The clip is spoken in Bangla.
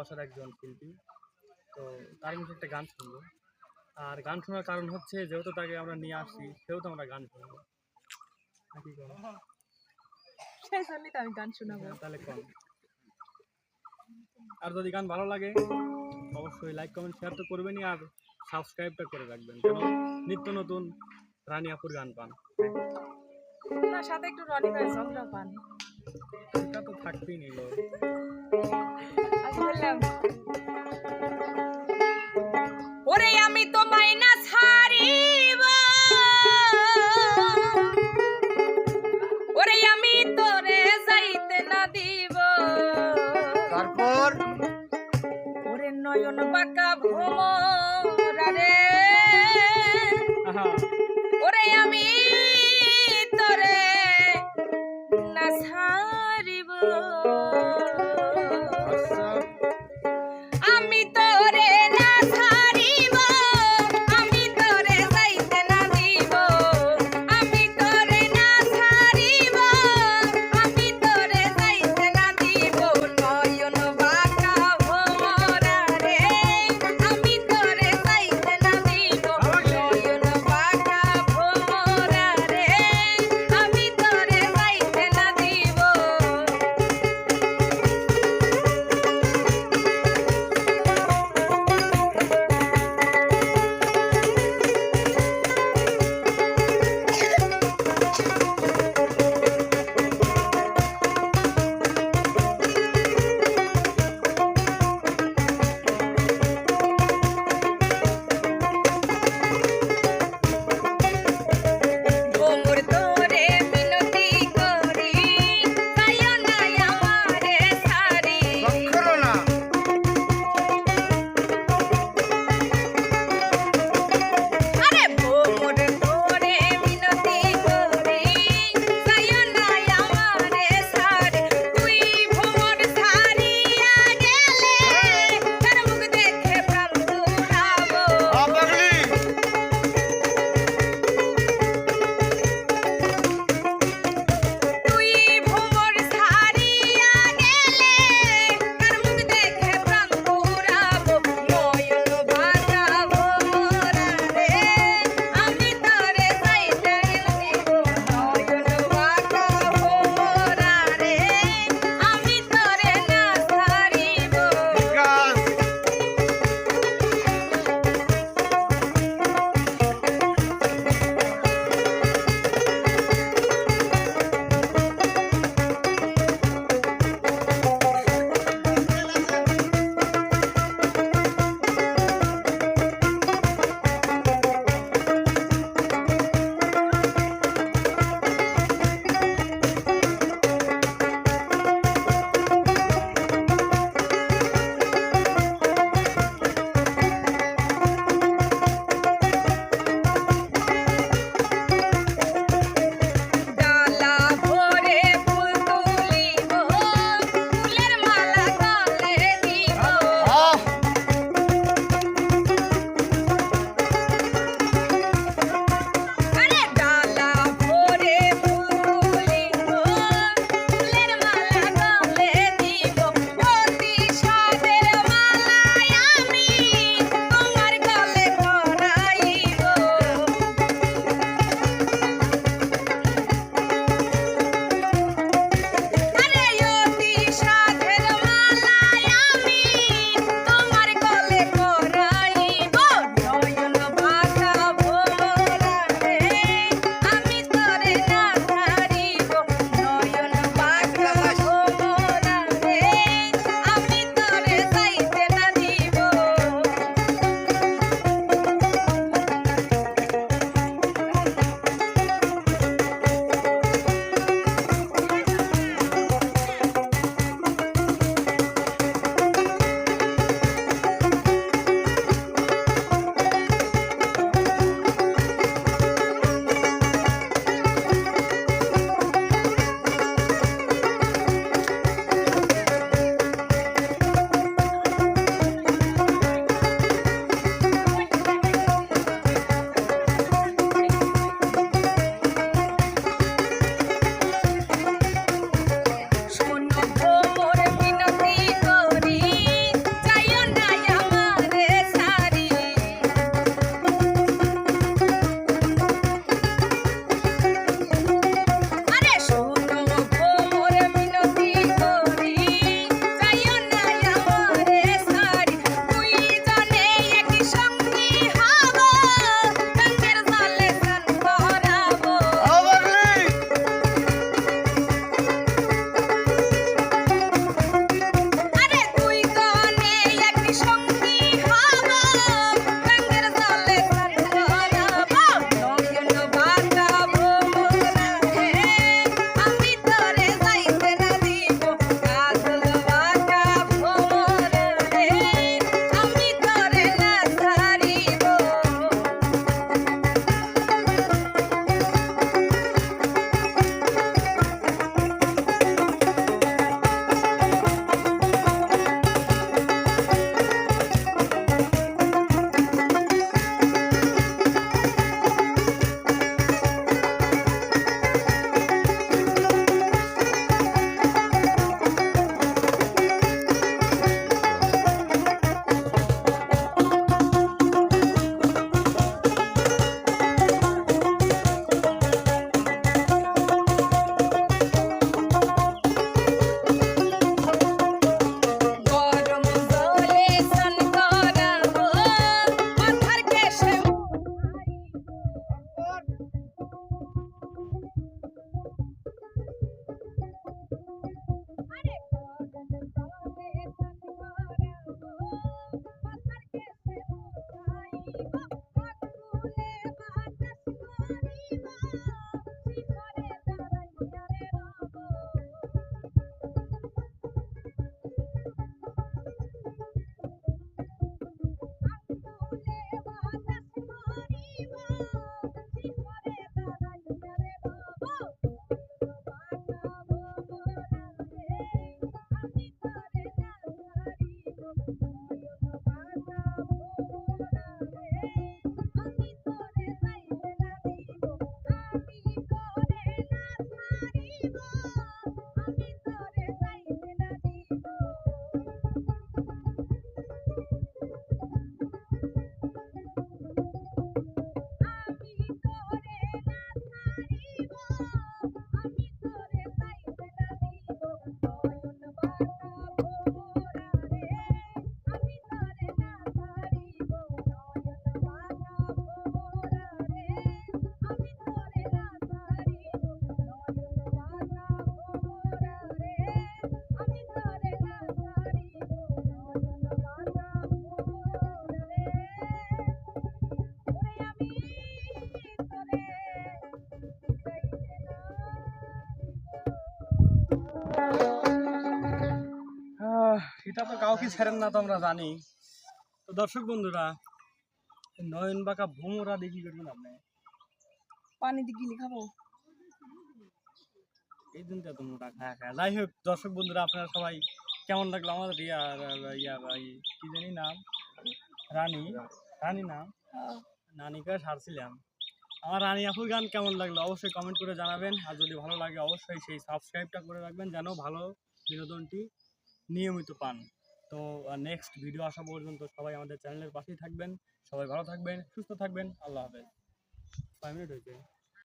ভালোবাসার একজন শিল্পী তো তার মুখে একটা গান শুনব। আর গান শোনার কারণ হচ্ছে যেহেতু তাকে আমরা নিয়ে আসি সেহেতু আমরা গান শুনব। নাকি সেই জন্যই তো আমি গান শোনাবো। তাহলে কম। আর যদি গান ভালো লাগে অবশ্যই লাইক কমেন্ট শেয়ার তো করবেনই আর সাবস্ক্রাইবটা করে রাখবেন কেন? নিত্য নতুন রানী আপুর গান পান। না সাথে একটু রনি ভাই ঝগড়া পান। এটা তো থাকতেই নিল বললাম। ওরে আমি তো মাইনা এটা তো কাউকে ছেড়েন না তো আমরা জানি। তো দর্শক বন্ধুরা নয়ন বাঁকা ভোমরা দেখি করবেন আপনি? পানি দিয়ে গিলি খাব এই দিনটা তো মোটা খায়া খায়া যাই হোক দর্শক বন্ধুরা আপনারা সবাই কেমন লাগল আমাদের ইয়া ইয়া ভাই কি জানি নাম? রানী। রানী নাম? হ্যাঁ। নানিকে সারছিলাম আমার রানী আপুর গান কেমন লাগল অবশ্যই কমেন্ট করে জানাবেন। আর যদি ভালো লাগে অবশ্যই সেই সাবস্ক্রাইবটা করে রাখবেন। যেন ভালো বিনোদনটি নিয়মিত পান। তো নেক্সট ভিডিও আসা পর্যন্ত সবাই আমাদের চ্যানেলের পাশেই থাকবেন। সবাই ভালো থাকবেন, সুস্থ থাকবেন। আল্লাহ হাফেজ। ফাইভ মিনিট হয়েছে।